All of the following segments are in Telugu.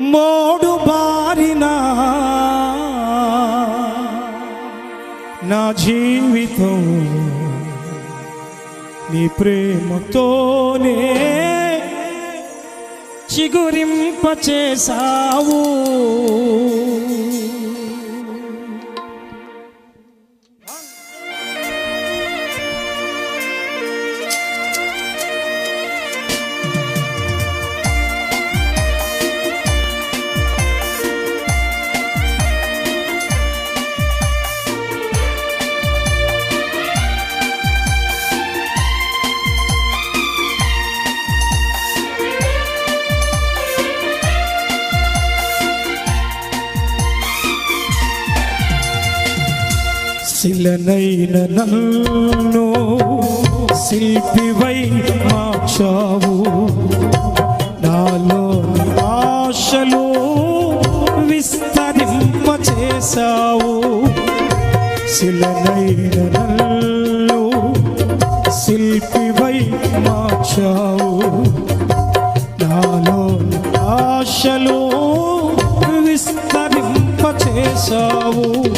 మోడు బారిన నా జీవితం నీ ప్రేమతోనే చిగురింప చిగురింపచేసావు శిలనైన నన్ను శిల్పివై మార్చావు. నాలో ఆశలు విస్తరింప చేశావు. శిలనైన నన్ను శిల్పివై మార్చావు. నాలో ఆశలు విస్తరింప చేశావు.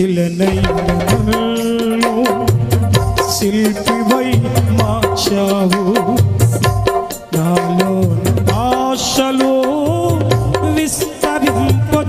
ശിലനൈ ശില്പിവൈ മാച്ചാവൂ నాలో ఆశలో విస్తరింపచేశావు.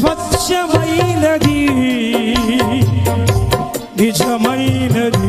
స్వచ్ఛమైనది నిజమైనది.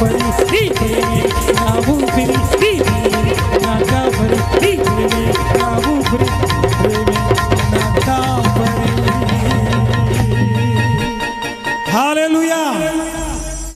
నా కాపరి